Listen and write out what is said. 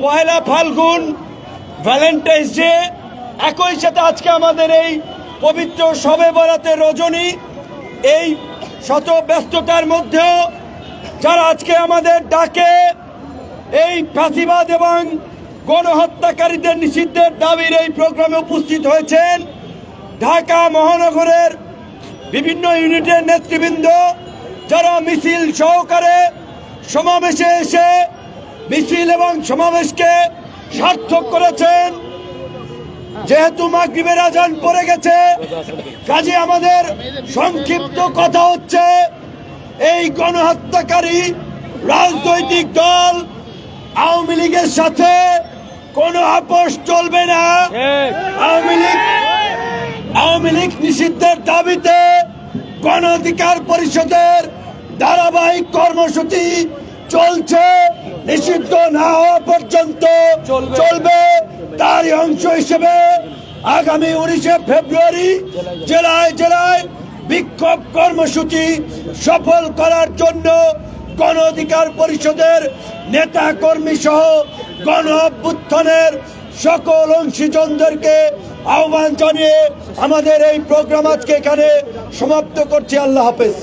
পয়লা ফাল্গুন Valentine's day একই সাথে আজকে আমাদের এই পবিত্র সবে বরাতে রজনী। এই শত ব্যস্ততার মধ্যেও যারা আজকে আমাদের ডাকে, এই ফাঁসিবাদ এবং গণহত্যাকারীদের নিষিদ্ধের দাবির এই প্রোগ্রামে উপস্থিত হয়েছেন ঢাকা মহানগরের বিভিন্ন ইউনিটের নেতৃবৃন্দ, যারা মিছিল সহকারে সমাবেশে এসে মিছিল এবং সমাবেশকে সার্থক করেছেন। যেহেতু মাগরিবের আজান পড়ে গেছে, কাজে আমাদের সংক্ষিপ্ত কথা হচ্ছে, এই গণহত্যাকারী রাজনৈতিক দল আওয়ামী লীগের সাথে কোনো আপোষ চলবে না। আওয়ামী লীগ আওয়ামী লীগ নিষিদ্ধের দাবিতে গণ অধিকার পরিষদের ধারাবাহিক কর্মসূচি চলছে। নিষিদ্ধ না হওয়া পর্যন্ত চলবে। তারই অংশ হিসেবে আগামী উনিশে ফেব্রুয়ারি জেলায় জেলায় বিক্ষোভ কর্মসূচি সফল করার জন্য গণ অধিকার পরিষদের নেতা কর্মী সহ গণ অভ্যুত্থানের সকল অংশীজনদেরকে আহ্বান জানিয়ে আমাদের এই প্রোগ্রাম আজকে এখানে সমাপ্ত করছি। আল্লাহ হাফেজ।